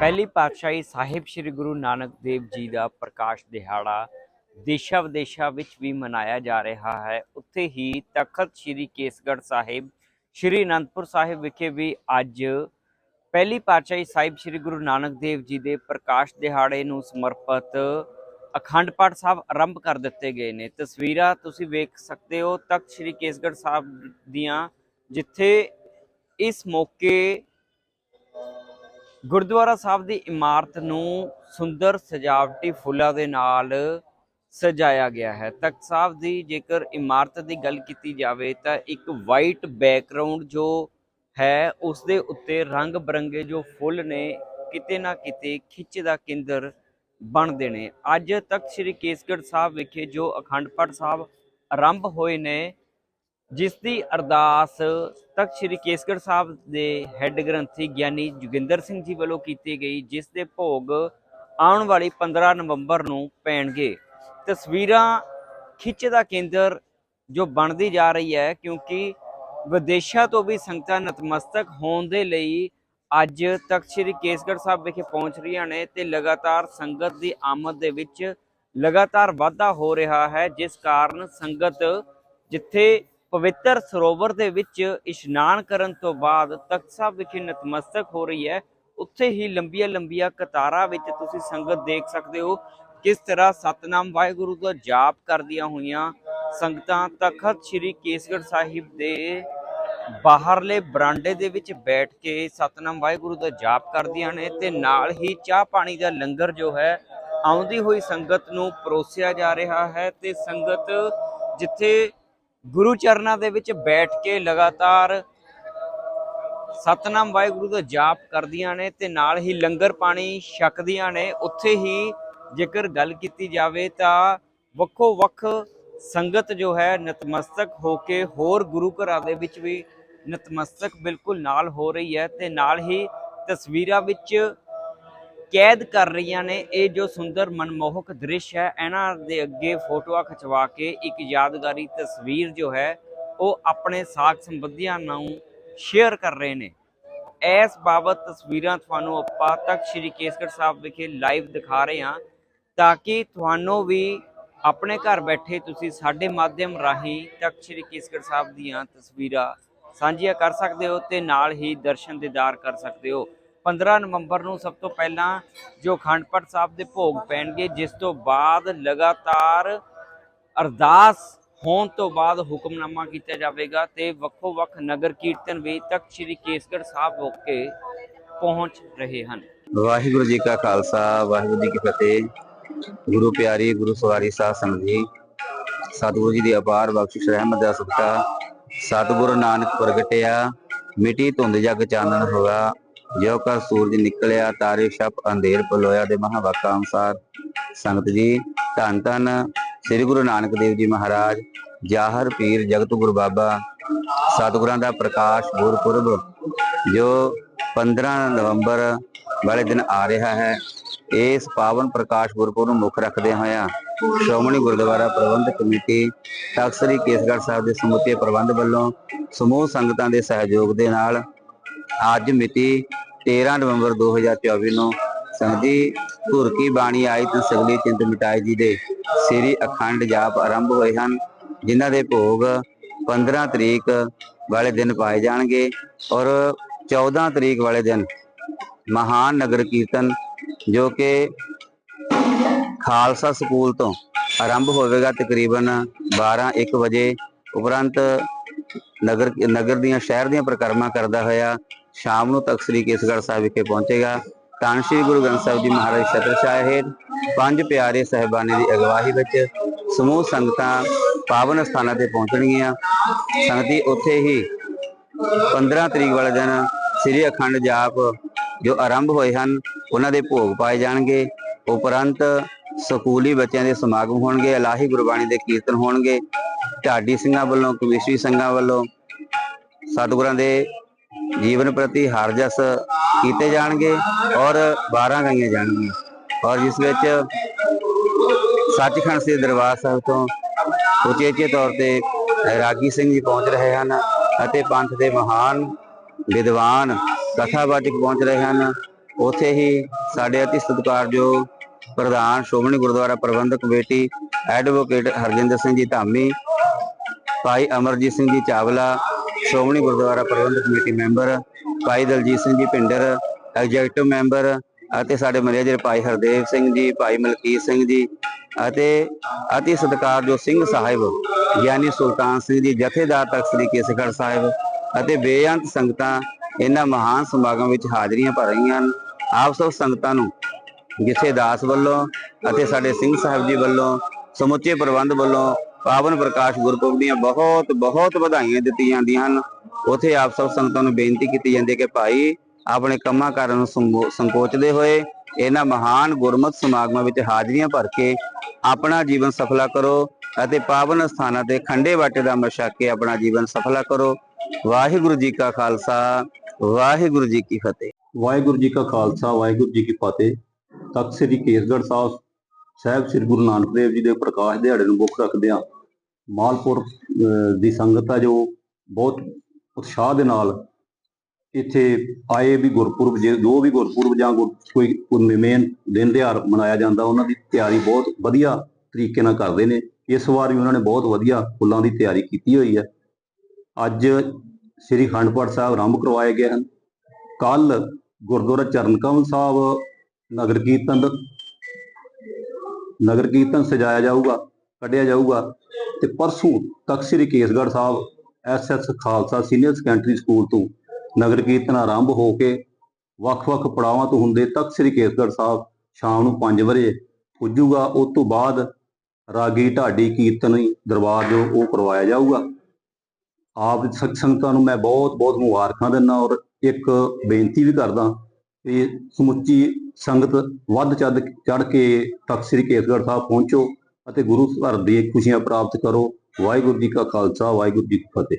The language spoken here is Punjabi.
ਪਹਿਲੀ ਪਾਤਸ਼ਾਹੀ ਸਾਹਿਬ ਸ੍ਰੀ ਗੁਰੂ ਨਾਨਕ ਦੇਵ ਜੀ ਦਾ ਪ੍ਰਕਾਸ਼ ਦਿਹਾੜਾ ਦੇਸ਼ਾਂ ਵਿਦੇਸ਼ਾਂ ਵਿੱਚ ਵੀ ਮਨਾਇਆ ਜਾ ਰਿਹਾ ਹੈ। ਉੱਥੇ ਹੀ ਤਖਤ ਸ੍ਰੀ ਕੇਸਗੜ੍ਹ ਸਾਹਿਬ, ਸ੍ਰੀ ਅਨੰਦਪੁਰ ਸਾਹਿਬ ਵਿਖੇ ਵੀ ਅੱਜ ਪਹਿਲੀ ਪਾਤਸ਼ਾਹੀ ਸਾਹਿਬ ਸ੍ਰੀ ਗੁਰੂ ਨਾਨਕ ਦੇਵ ਜੀ ਦੇ ਪ੍ਰਕਾਸ਼ ਦਿਹਾੜੇ ਨੂੰ ਸਮਰਪਿਤ ਅਖੰਡ ਪਾਠ ਸਾਹਿਬ ਆਰੰਭ ਕਰ ਦਿੱਤੇ ਗਏ ਨੇ। ਤਸਵੀਰਾਂ ਤੁਸੀਂ ਵੇਖ ਸਕਦੇ ਹੋ ਤਖਤ ਸ੍ਰੀ ਕੇਸਗੜ੍ਹ ਸਾਹਿਬ ਦੀਆਂ, ਜਿੱਥੇ ਇਸ ਮੌਕੇ ਗੁਰਦੁਆਰਾ ਸਾਹਿਬ ਦੀ ਇਮਾਰਤ ਨੂੰ ਸੁੰਦਰ ਸਜਾਵਟੀ ਫੁੱਲਾਂ ਦੇ ਨਾਲ ਸਜਾਇਆ ਗਿਆ ਹੈ। ਤਖਤ ਸਾਹਿਬ ਦੀ ਜੇਕਰ ਇਮਾਰਤ ਦੀ ਗੱਲ ਕੀਤੀ ਜਾਵੇ ਤਾਂ ਇੱਕ ਵਾਈਟ ਬੈਕਗ੍ਰਾਉਂਡ ਜੋ ਹੈ, ਉਸ ਦੇ ਉੱਤੇ ਰੰਗ ਬਰੰਗੇ ਜੋ ਫੁੱਲ ਨੇ, ਕਿਤੇ ਨਾ ਕਿਤੇ ਖਿੱਚ ਦਾ ਕੇਂਦਰ ਬਣਦੇ ਨੇ। ਅੱਜ ਤੱਕ ਸ੍ਰੀ ਕੇਸਗੜ੍ਹ ਸਾਹਿਬ ਵਿਖੇ ਜੋ ਅਖੰਡ ਪਾਠ ਸਾਹਿਬ ਆਰੰਭ ਹੋਏ ਨੇ ਜਿਸ ਦੀ ਅਰਦਾਸ ਤਖਤ ਸ੍ਰੀ ਕੇਸਗੜ੍ਹ ਸਾਹਿਬ ਦੇ ਹੈੱਡ ਗ੍ਰੰਥੀ ਗਿਆਨੀ ਜੋਗਿੰਦਰ ਸਿੰਘ ਜੀ ਵੱਲੋਂ ਕੀਤੀ ਗਈ, ਜਿਸ ਦੇ ਭੋਗ ਆਉਣ ਵਾਲੀ 15 ਨਵੰਬਰ ਨੂੰ ਪੈਣਗੇ। ਤਸਵੀਰਾਂ ਖਿੱਚ ਦਾ ਕੇਂਦਰ ਜੋ ਬਣਦੀ ਜਾ ਰਹੀ ਹੈ, ਕਿਉਂਕਿ ਵਿਦੇਸ਼ਾਂ ਤੋਂ ਵੀ ਸੰਗਤਾਂ ਨਤਮਸਤਕ ਹੋਣ ਦੇ ਲਈ ਅੱਜ ਤਖਤ ਸ੍ਰੀ ਕੇਸਗੜ੍ਹ ਸਾਹਿਬ ਵਿਖੇ ਪਹੁੰਚ ਰਹੀਆਂ ਨੇ ਤੇ ਲਗਾਤਾਰ ਸੰਗਤ ਦੀ ਆਮਦ ਦੇ ਵਿੱਚ ਲਗਾਤਾਰ ਵਾਧਾ ਹੋ ਰਿਹਾ ਹੈ, ਜਿਸ ਕਾਰਨ ਸੰਗਤ ਜਿੱਥੇ ਪਵਿੱਤਰ ਸਰੋਵਰ ਦੇ ਵਿੱਚ ਇਸ਼ਨਾਨ ਕਰਨ ਤੋਂ ਬਾਅਦ ਤਖਤ ਸਾਹਿਬ ਵਿਖੇ ਨਤਮਸਤਕ ਹੋ ਰਹੀ ਹੈ। ਉੱਥੇ ਹੀ ਲੰਬੀਆਂ ਲੰਬੀਆਂ ਕਤਾਰਾਂ ਵਿੱਚ ਤੁਸੀਂ ਸੰਗਤ ਦੇਖ ਸਕਦੇ ਹੋ ਕਿਸ ਤਰ੍ਹਾਂ ਸਤਨਾਮ ਵਾਹਿਗੁਰੂ ਦਾ ਜਾਪ ਕਰਦੀਆਂ ਹੋਈਆਂ ਸੰਗਤਾਂ ਤਖਤ ਸ੍ਰੀ ਕੇਸਗੜ੍ਹ ਸਾਹਿਬ ਦੇ ਬਾਹਰਲੇ ਬਰਾਂਡੇ ਦੇ ਵਿੱਚ ਬੈਠ ਕੇ ਸਤਨਾਮ ਵਾਹਿਗੁਰੂ ਦਾ ਜਾਪ ਕਰਦੀਆਂ ਨੇ ਤੇ ਨਾਲ ਹੀ ਚਾਹ ਪਾਣੀ ਦਾ ਲੰਗਰ ਜੋ ਹੈ ਆਉਂਦੀ ਹੋਈ ਸੰਗਤ ਨੂੰ ਪਰੋਸਿਆ ਜਾ ਰਿਹਾ ਹੈ ਤੇ ਸੰਗਤ ਜਿੱਥੇ ਗੁਰੂ ਚਰਨਾਂ ਦੇ ਵਿੱਚ ਬੈਠ ਕੇ ਲਗਾਤਾਰ ਸਤਨਾਮ ਵਾਹਿਗੁਰੂ ਦਾ ਜਾਪ ਕਰਦੀਆਂ ਨੇ ਤੇ ਨਾਲ ਹੀ ਲੰਗਰ ਪਾਣੀ ਛਕਦੀਆਂ ਨੇ। ਉੱਥੇ ਹੀ ਜੇਕਰ ਗੱਲ ਕੀਤੀ ਜਾਵੇ ਤਾਂ ਵੱਖੋ ਵੱਖ ਸੰਗਤ ਜੋ ਹੈ ਨਤਮਸਤਕ ਹੋ ਕੇ ਹੋਰ ਗੁਰੂ ਘਰਾਂ ਦੇ ਵਿੱਚ ਵੀ ਨਤਮਸਤਕ ਬਿਲਕੁਲ ਨਾਲ ਹੋ ਰਹੀ ਹੈ ਤੇ ਨਾਲ ਹੀ ਤਸਵੀਰਾਂ ਵਿੱਚ ਕੈਦ ਕਰ ਰਹੀਆਂ ਨੇ। ਇਹ ਜੋ ਸੁੰਦਰ ਮਨਮੋਹਕ ਦ੍ਰਿਸ਼ ਹੈ, ਇਹਨਾਂ ਦੇ ਅੱਗੇ ਫੋਟੋਆਂ ਖਿਚਵਾ ਕੇ ਇੱਕ ਯਾਦਗਾਰੀ ਤਸਵੀਰ ਜੋ ਹੈ, ਉਹ ਆਪਣੇ ਸਾਥ ਸੰਬੰਧੀਆਂ ਨੂੰ ਸ਼ੇਅਰ ਕਰ ਰਹੇ ਨੇ। ਇਸ ਬਾਬਤ ਤਸਵੀਰਾਂ ਤੁਹਾਨੂੰ ਆਪਾਂ ਤੱਕ ਸ਼੍ਰੀ ਕੇਸਗੜ੍ਹ ਸਾਹਿਬ ਵਿਖੇ ਲਾਈਵ ਦਿਖਾ ਰਹੇ ਹਾਂ, ਤਾਂ ਕਿ ਤੁਹਾਨੂੰ ਵੀ ਆਪਣੇ ਘਰ ਬੈਠੇ ਤੁਸੀਂ ਸਾਡੇ ਮਾਧਿਅਮ ਰਾਹੀਂ ਤੱਕ ਸ਼੍ਰੀ ਕੇਸਗੜ੍ਹ ਸਾਹਿਬ ਦੀਆਂ ਤਸਵੀਰਾਂ ਸਾਂਝੀਆਂ ਕਰ ਸਕਦੇ ਹੋ ਤੇ ਨਾਲ ਹੀ ਦਰਸ਼ਨ ਦੀਦਾਰ ਕਰ ਸਕਦੇ ਹੋ। 15 ਨਵੰਬਰ ਨੂੰ ਸਭ ਤੋਂ ਪਹਿਲਾਂ ਜੋ ਅਖੰਡ ਪਾਠ ਸਾਹਿਬ ਦੇ ਭੋਗ ਪੈਣਗੇ, ਜਿਸ ਤੋਂ ਬਾਅਦ ਲਗਾਤਾਰ ਅਰਦਾਸ ਹੋਣ ਤੋਂ ਬਾਅਦ ਹੁਕਮਨਾਮਾ ਕੀਤਾ ਜਾਵੇਗਾ ਤੇ ਵੱਖੋ ਵੱਖ ਨਗਰ ਕੀਰਤਨ ਵੀ ਤਖਤ ਸ੍ਰੀ ਕੇਸਗੜ੍ਹ ਸਾਹਿਬ ਹੋ ਕੇ ਪਹੁੰਚ ਰਹੇ ਹਨ। ਵਾਹਿਗੁਰੂ ਜੀ ਕਾ ਖਾਲਸਾ, ਵਾਹਿਗੁਰੂ ਜੀ ਕੀ ਫਤਿਹ। ਗੁਰੂ ਪਿਆਰੀ, ਗੁਰੂ ਸਵਾਰੀ ਸਾਧ ਸੰਗਤ ਜੀ, ਸਤਿਗੁਰੂ ਜੀ ਦੀ ਅਪਾਰ ਬਖਸ਼ਿਸ਼, ਰਹਿਮਤ ਦਾ ਸਦਕਾ। ਸਤਿਗੁਰੂ ਨਾਨਕ ਪ੍ਰਗਟਿਆ, ਮਿਟੀ ਧੁੰਦ ਜਗ ਚਾਨਣ ਹੋਇਆ ਜਿਉ ਕਾ ਸੂਰਜ ਨਿਕਲਿਆ, ਤਾਰੇ ਛਪ ਅੰਧੇਰ ਪਲੋਇਆ ਦੇ ਮਹਾਵਾਕਾ ਅਨੁਸਾਰ ਸੰਗਤ ਜੀ, ਧੰਨ ਧੰਨ ਸ੍ਰੀ ਗੁਰੂ ਨਾਨਕ ਦੇਵ ਜੀ ਮਹਾਰਾਜ, ਜਾਹਰ ਪੀਰ ਜਗਤ ਗੁਰੂ ਬਾਬਾ, ਸਤਿਗੁਰਾਂ ਦਾ ਪ੍ਰਕਾਸ਼ ਗੁਰਪੁਰਬ, ਜੋ 15 ਨਵੰਬਰ ਵਾਲੇ ਦਿਨ ਆ ਰਿਹਾ ਹੈ। ਇਸ ਪਾਵਨ ਪ੍ਰਕਾਸ਼ ਗੁਰਪੁਰਬ ਨੂੰ ਮੁੱਖ ਰੱਖਦੇ ਹੋਇਆ ਸ਼੍ਰੋਮਣੀ ਗੁਰਦੁਆਰਾ ਪ੍ਰਬੰਧਕ ਕਮੇਟੀ, ਤਖ਼ਤ ਸ੍ਰੀ ਕੇਸਗੜ੍ਹ ਸਾਹਿਬ ਦੇ ਸਮੁੱਚੇ ਪ੍ਰਬੰਧ ਵੱਲੋਂ ਸਮੂਹ ਸੰਗਤਾਂ ਦੇ ਸਹਿਯੋਗ ਦੇ ਨਾਲ ਅੱਜ ਮਿਤੀ 13 ਨਵੰਬਰ 2024 ਨੂੰ ਸੰਗਤੀ ਧੁਰ ਕੀ ਬਾਣੀ ਆਈ ਤਾਂ ਸਗਲੀ ਚਿੰਤ ਮਿਟਾਈ ਜੀ ਦੇ ਸ੍ਰੀ ਅਖੰਡ ਜਾਪ ਆਰੰਭ ਹੋਏ ਹਨ, ਜਿਨ੍ਹਾਂ ਦੇ ਭੋਗ 15 ਤਰੀਕ ਵਾਲੇ ਦਿਨ ਪਾਏ ਜਾਣਗੇ ਔਰ 14 ਤਰੀਕ ਵਾਲੇ ਦਿਨ ਮਹਾਨ ਨਗਰ ਕੀਰਤਨ ਜੋ ਕਿ ਖਾਲਸਾ ਸਕੂਲ ਤੋਂ ਆਰੰਭ ਹੋਵੇਗਾ ਤਕਰੀਬਨ 12 1 ਵਜੇ, ਉਪਰੰਤ ਨਗਰ ਨਗਰ ਦੀਆਂ ਸ਼ਹਿਰ ਦੀਆਂ ਪ੍ਰਕਰਮਾ ਕਰਦਾ ਹੋਇਆ ਸ਼ਾਮ ਨੂੰ ਤਖਤ ਸ੍ਰੀ ਕੇਸਗੜ੍ਹ ਸਾਹਿਬ ਵਿਖੇ ਪਹੁੰਚੇਗਾ। ਤਾਂ ਸ੍ਰੀ ਗੁਰੂ ਗ੍ਰੰਥ ਸਾਹਿਬ ਜੀ ਮਹਾਰਾਜ ਛਤਰ ਸਾਹਿਬ ਪੰਜ ਪਿਆਰੇ ਸਹਿਬਾਨੇ ਦੀ ਅਗਵਾਈ ਵਿੱਚ ਸਮੂਹ ਸੰਗਤਾਂ ਪਾਵਨ ਸਥਾਨਾਂ ਤੇ ਪਹੁੰਚਣਗੀਆਂ। ਸੰਗਤੀ ਉੱਥੇ ਹੀ 15 ਤਰੀਕ ਵਾਲੇ ਦਿਨ ਸ੍ਰੀ ਅਖੰਡ ਜਾਪ ਜੋ ਆਰੰਭ ਹੋਏ ਹਨ, ਉਹਨਾਂ ਦੇ ਭੋਗ ਪਾਏ ਜਾਣਗੇ। ਉਪਰੰਤ ਸਕੂਲੀ ਬੱਚਿਆਂ ਦੇ ਸਮਾਗਮ ਹੋਣਗੇ, ਇਲਾਹੀ ਗੁਰਬਾਣੀ ਦੇ ਕੀਰਤਨ ਹੋਣਗੇ। ਢਾਡੀ ਸਿੰਘਾਂ ਵੱਲੋਂ, ਕਮਿਸ਼ਰੀ ਸਿੰਘਾਂ ਵੱਲੋਂ, ਸਤਿਗੁਰਾਂ ਦੇ ਜੀਵਨ ਪ੍ਰਤੀ ਹਰਜਸ ਕੀਤੇ ਜਾਣਗੇ ਔਰ 12 ਗਾਈਆਂ ਜਾਣਗੀਆਂ। ਔਰ ਜਿਸ ਵਿੱਚ ਸੱਚਖੰਡ ਸ੍ਰੀ ਦਰਬਾਰ ਸਾਹਿਬ ਤੋਂ ਉਚੇਚੇ ਤੌਰ ਤੇ ਰਾਗੀ ਸਿੰਘ ਜੀ ਪਹੁੰਚ ਰਹੇ ਹਨ ਅਤੇ ਪੰਥ ਦੇ ਮਹਾਨ ਵਿਦਵਾਨ ਕਥਾਵਾਚਕ ਪਹੁੰਚ ਰਹੇ ਹਨ। ਉੱਥੇ ਹੀ ਸਾਡੇ ਅਤੀ ਸਤਿਕਾਰਯੋਗ ਪ੍ਰਧਾਨ Shiromani Gurdwara Parbandhak committee advocate Harjinder Singh ji Dhami, Bhai Amarjit Singh ji Chawla Shiromani Gurdwara Parbandhak committee member, Bhai Daljit Singh ਜੀ ਭਿੰਡਰ, ਐਗਜ਼ੈਕਟਿਵ ਮੈਂਬਰ ਅਤੇ ਸਾਡੇ ਮੈਨੇਜਰ ਭਾਈ ਹਰਦੇਵ ਸਿੰਘ ਜੀ, ਭਾਈ ਮਲਕੀਤ ਸਿੰਘ ਜੀ ਅਤੇ ਅਤੀ ਸਤਿਕਾਰਯੋਗ ਸਿੰਘ ਸਾਹਿਬ, ਗਿਆਨੀ ਸੁਲਤਾਨ ਸਿੰਘ ਜੀ, ਜਥੇਦਾਰ ਤਖਤ ਸ੍ਰੀ ਕੇਸਗੜ੍ਹ ਸਾਹਿਬ ਅਤੇ ਬੇਅੰਤ ਸੰਗਤਾਂ ਇਹਨਾਂ ਮਹਾਨ ਸਮਾਗਮ ਵਿੱਚ ਹਾਜ਼ਰੀਆਂ ਭਰ ਰਹੀਆਂ ਹਨ। ਆਪ ਸਭ ਸੰਗਤਾਂ ਨੂੰ ਜਿੱਥੇ ਦਾਸ ਵੱਲੋਂ ਅਤੇ ਸਾਡੇ ਸਿੰਘ ਸਾਹਿਬ ਜੀ ਵੱਲੋਂ ਸਮੁੱਚੇ ਪ੍ਰਬੰਧ ਵੱਲੋਂ ਪਾਵਨ ਪ੍ਰਕਾਸ਼ ਗੁਰਪੁਰਬ ਦੀਆਂ ਬਹੁਤ ਬਹੁਤ ਵਧਾਈਆਂ ਦਿੱਤੀਆਂ ਜਾਂਦੀਆਂ ਹਨ। ਉਥੇ ਆਪ ਸਭ ਸੰਗਤਾਂ ਨੂੰ ਬੇਨਤੀ ਕੀਤੀ ਜਾਂਦੀ ਹੈ ਕਿ ਭਾਈ ਆਪਣੇ ਕੰਮਾਂ ਕਾਰਾਂ ਨੂੰ ਸੰਗੋ- ਸੰਕੋਚਦੇ ਹੋਏ ਇਹਨਾਂ ਮਹਾਨ ਗੁਰਮਤ ਸਮਾਗਮਾਂ ਵਿੱਚ ਹਾਜ਼ਰੀਆਂ ਭਰ ਕੇ ਆਪਣਾ ਜੀਵਨ ਸਫਲਾ ਕਰੋ ਅਤੇ ਪਾਵਨ ਸਥਾਨਾਂ ਤੇ ਖੰਡੇ ਵਾਟੇ ਦਾ ਮਸ਼ਕ ਕੇ ਆਪਣਾ ਜੀਵਨ ਸਫਲਾ ਕਰੋ। ਵਾਹਿਗੁਰੂ ਜੀ ਕਾ ਖਾਲਸਾ, ਵਾਹਿਗੁਰੂ ਜੀ ਕੀ ਫਤਿਹ। ਵਾਹਿਗੁਰੂ ਜੀ ਕਾ ਖਾਲਸਾ, ਵਾਹਿਗੁਰੂ ਜੀ ਕੀ ਫਤਿਹ। ਤਖਤ ਸ੍ਰੀ ਕੇਸਗੜ੍ਹ ਸਾਹਿਬ ਸਾਹਿਬ ਸ੍ਰੀ ਗੁਰੂ ਨਾਨਕ ਦੇਵ ਜੀ ਦੇ ਪ੍ਰਕਾਸ਼ ਦਿਹਾੜੇ ਨੂੰ ਮੁੱਖ ਰੱਖਦਿਆਂ ਮਾਲਪੁਰ ਅਹ, ਦੀ ਸੰਗਤ ਆ ਜੋ ਬਹੁਤ ਉਤਸ਼ਾਹ ਦੇ ਨਾਲ ਇੱਥੇ ਆਏ ਵੀ ਗੁਰਪੁਰਬ ਜੇ ਜੋ ਵੀ ਗੁਰਪੁਰਬ ਜਾਂ ਗੁਰ- ਕੋਈ ਕੋਈ ਮੇਨ ਦਿਨ ਦਿਹਾੜ ਮਨਾਇਆ ਜਾਂਦਾ ਉਹਨਾਂ ਦੀ ਤਿਆਰੀ ਬਹੁਤ ਵਧੀਆ ਤਰੀਕੇ ਨਾਲ ਕਰਦੇ ਨੇ। ਇਸ ਵਾਰ ਵੀ ਉਹਨਾਂ ਨੇ ਬਹੁਤ ਵਧੀਆ ਫੁੱਲਾਂ ਦੀ ਤਿਆਰੀ ਕੀਤੀ ਹੋਈ ਹੈ। ਅੱਜ ਸ੍ਰੀ ਅਖੰਡ ਪਾਠ ਸਾਹਿਬ ਆਰੰਭ ਕਰਵਾਏ ਗਏ ਹਨ। ਕੱਲ ਗੁਰਦੁਆਰਾ ਚਰਨ ਕਮਲ ਸਾਹਿਬ ਨਗਰ ਕੀਰਤਨ ਨਗਰ ਕੀਰਤਨ ਸਜਾਇਆ ਜਾਊਗਾ। ਕੱਢਿਆ ਜਾਊਗਾ। ਤੇ ਪਰਸੋਂ Takht Sri Kesgarh Sahib S S Khalsa senior secondary school ਤੋਂ ਨਗਰ ਕੀਰਤਨ ਆਰੰਭ ਹੋ ਕੇ ਵੱਖ-ਵੱਖ ਪੜਾਵਾਂ ਤੋਂ ਹੁੰਦੇ ਤਖਤ ਸ੍ਰੀ ਕੇਸਗੜ੍ਹ ਸਾਹਿਬ ਸ਼ਾਮ ਨੂੰ 5 ਵਜੇ ਪੁੱਜੂਗਾ। ਉਸ ਤੋਂ ਬਾਅਦ ਰਾਗੀ ਢਾਡੀ ਕੀਰਤਨੀ ਦਰਬਾਰ ਜੋ ਉਹ ਕਰਵਾਇਆ ਜਾਊਗਾ। ਆਪ ਸੰਗਤਾਂ ਨੂੰ ਮੈਂ ਬਹੁਤ ਬਹੁਤ ਮੁਬਾਰਕਾਂ ਦਿੰਦਾ ਔਰ ਇੱਕ ਬੇਨਤੀ ਵੀ ਕਰਦਾ ਕਿ ਸਮੁੱਚੀ ਸੰਗਤ ਵੱਧ ਚੜ ਚੜ ਕੇ ਤਖਤ ਸ੍ਰੀ ਕੇਸਗੜ੍ਹ ਸਾਹਿਬ ਪਹੁੰਚੋ। ਅਤੇ ਗੁਰੂ ਘਰ ਦੀ ਖੁਸ਼ੀਆਂ ਪ੍ਰਾਪਤ ਕਰੋ। ਵਾਹਿਗੁਰੂ ਜੀ ਕਾ ਖਾਲਸਾ, ਵਾਹਿਗੁਰੂ ਜੀ ਕੀ ਫਤਿਹ।